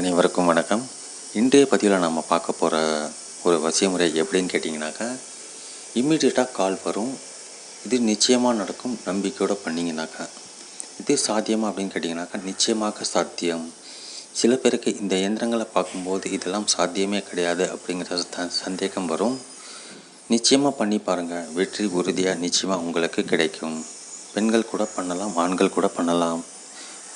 அனைவருக்கும் வணக்கம். இன்றைய பதிவில் நம்ம பார்க்க போகிற ஒரு வசியமுறை எப்படின்னு கேட்டிங்கனாக்கா இம்மிடியட்டாக கால் வரும். இது நிச்சயமாக நடக்கும் நம்பிக்கையோடு பண்ணிங்கனாக்கா இது சாத்தியமா அப்படின்னு கேட்டிங்கனாக்கா நிச்சயமாக சாத்தியம். சில பேருக்கு இந்த இயந்திரங்களை பார்க்கும்போது இதெல்லாம் சாத்தியமே கிடையாது அப்படிங்கிற த- சந்தேகம் வரும். நிச்சயமாக பண்ணி பாருங்கள் வெற்றி உறுதியாக நிச்சயமாக உங்களுக்கு கிடைக்கும். பெண்கள் கூட பண்ணலாம் ஆண்கள் கூட பண்ணலாம்.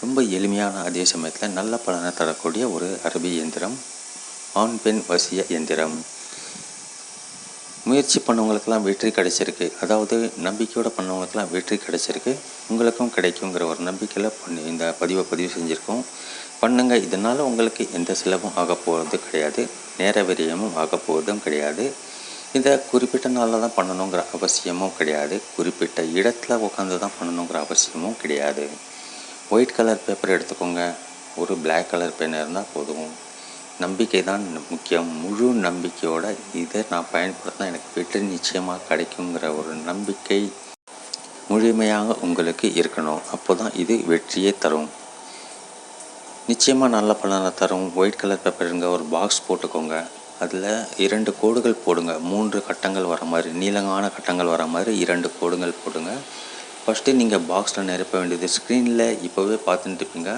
ரொம்ப எளிமையான அதே சமயத்தில் நல்ல பலனை தரக்கூடிய ஒரு அரபி இயந்திரம் ஆண் பெண் வசிய இயந்திரம். முயற்சி பண்ணவங்களுக்கெல்லாம் வெற்றி கிடைச்சிருக்கு. அதாவது நம்பிக்கையோடு பண்ணவங்களுக்கெல்லாம் வெற்றி கிடைச்சிருக்கு. உங்களுக்கும் கிடைக்குங்கிற ஒரு நம்பிக்கையில் பண்ணி இந்த பதிவை பதிவு செஞ்சுருக்கோம். பண்ணுங்கள் இதனால் உங்களுக்கு எந்த செலவும் ஆக போகிறது கிடையாது. நேர விரயமும் ஆக போகிறதும் கிடையாது. இதை குறிப்பிட்ட நாளில் தான் பண்ணணுங்கிற அவசியமும் கிடையாது. குறிப்பிட்ட இடத்துல உட்காந்து தான் பண்ணணுங்கிற அவசியமும் கிடையாது. ஒயிட் கலர் பேப்பர் எடுத்துக்கோங்க. ஒரு பிளாக் கலர் பென் இருந்தால் போதும். நம்பிக்கை தான் முக்கியம். முழு நம்பிக்கையோட இதை நான் பயன்படுத்தினா எனக்கு வெற்றி நிச்சயமாக கிடைக்குங்கிற ஒரு நம்பிக்கை முழுமையாக உங்களுக்கு இருக்கணும். அப்போ தான் இது வெற்றியே தரும். நிச்சயமாக நல்ல பலனை தரும். ஒயிட் கலர் பேப்பருங்க ஒரு பாக்ஸ் போட்டுக்கோங்க. அதில் இரண்டு கோடுகள் போடுங்க. மூன்று கட்டங்கள் வர மாதிரி நீளமான கட்டங்கள் வர மாதிரி இரண்டு கோடுகள் போடுங்க. ஃபஸ்ட்டு நீங்கள் பாக்ஸில் நிரப்ப வேண்டியது ஸ்க்ரீனில் இப்போவே பார்த்துட்டு இருப்பீங்க.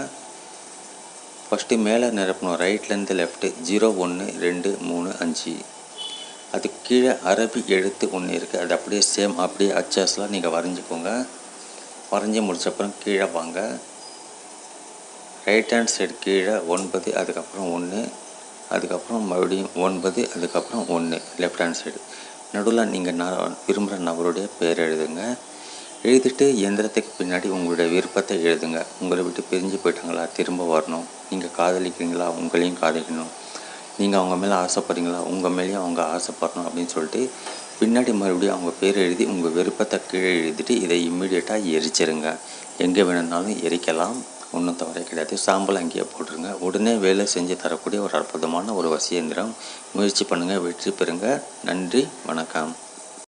ஃபஸ்ட்டு மேலே நிரப்பணும். ரைட்லேருந்து லெஃப்ட்டு ஜீரோ ஒன்று ரெண்டு மூணு அஞ்சு. அதுக்கு கீழே அரபி எழுத்து ஒன்று இருக்குது அது அப்படியே சேம் அப்படியே அச்சாஸ்லாம் நீங்கள் வரைஞ்சிக்கோங்க. வரைஞ்சி முடிச்சப்பறம் கீழே வாங்க. ரைட் ஹேண்ட் சைடு கீழே ஒன்பது அதுக்கப்புறம் ஒன்று அதுக்கப்புறம் மறுபடியும் ஒன்பது அதுக்கப்புறம் ஒன்று லெஃப்ட் ஹேண்ட் சைடு நடுவில் நீங்கள் நான் விரும்புகிற நபருடைய பேர் எழுதுங்க. எழுதிட்டு எந்திரத்துக்கு பின்னாடி உங்களுடைய விருப்பத்தை எழுதுங்க. உங்களை விட்டு பிரிஞ்சு போயிட்டாங்களா? திரும்ப வரணும். நீங்கள் காதலிக்கிறீங்களா? உங்களையும் காதலிக்கணும். நீங்கள் அவங்க மேலே ஆசைப்படுறீங்களா? உங்கள் மேலேயும் அவங்க ஆசைப்படணும் அப்படின்னு சொல்லிட்டு பின்னாடி மறுபடியும் அவங்க பேர் எழுதி உங்கள் விருப்பத்தை கீழே எழுதிட்டு இதை இம்மிடியட்டாக எரிச்சிருங்க. எங்கே வேணும்னாலும் எரிக்கலாம். ஒன்றும் தவறே கிடையாது. சாம்பல் அங்கேயே போட்டுருங்க. உடனே வேலை செஞ்சு தரக்கூடிய ஒரு அற்புதமான ஒரு வசியந்திரம். முயற்சி பண்ணுங்கள் வெற்றி பெறுங்க. நன்றி. வணக்கம்.